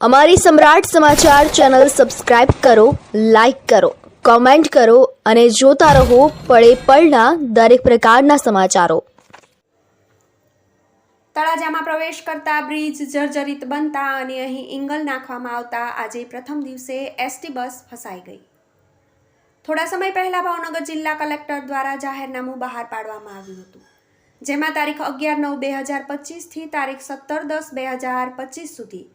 અમારી સમ્રાટ સમાચાર channel subscribe કરો, લાઇક કરો, કોમેન્ટ કરો અને જોતા રહો પળે પળના દરેક પ્રકારના સમાચારો. તળાજામાં પ્રવેશ કરતા બ્રિજ જર્જરિત બનતા અને અહીં ઇંગલ નાખવામાં આવતા આજે પ્રથમ દિવસે એસટી બસ ફસાઈ ગઈ. થોડા સમય પહેલા ભાવનગર જિલ્લા કલેક્ટર દ્વારા જાહેરનામું બહાર પાડવામાં આવ્યું હતું. જેમાં તારીખ અગિયાર નવ બે હજાર પચીસથી તારીખ સત્તર દસ બે હજાર પચીસ સુધી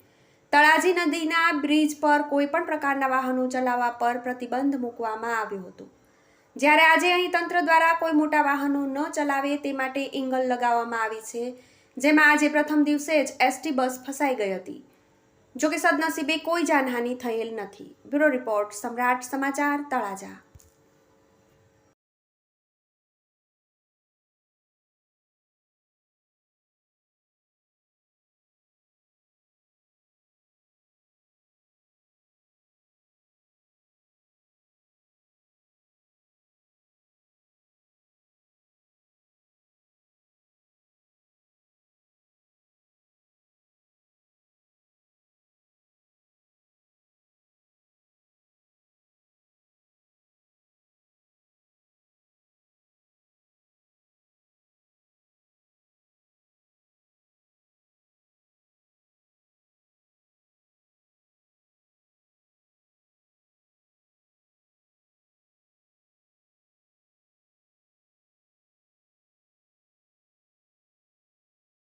તળાજી નદીના બ્રિજ પર કોઈ પણ પ્રકારના વાહનો ચલાવવા પર પ્રતિબંધ મૂકવામાં આવ્યો હતો. જ્યારે આજે અહીં તંત્ર દ્વારા કોઈ મોટા વાહનો ન ચલાવે તે માટે ઇંગલ લગાવવામાં આવી છે, જેમાં આજે પ્રથમ દિવસે જ એસટી બસ ફસાઈ ગઈ હતી. જોકે સદનસીબે કોઈ જાનહાનિ થયેલ નથી. બ્યુરો રિપોર્ટ સમ્રાટ સમાચાર તળાજા.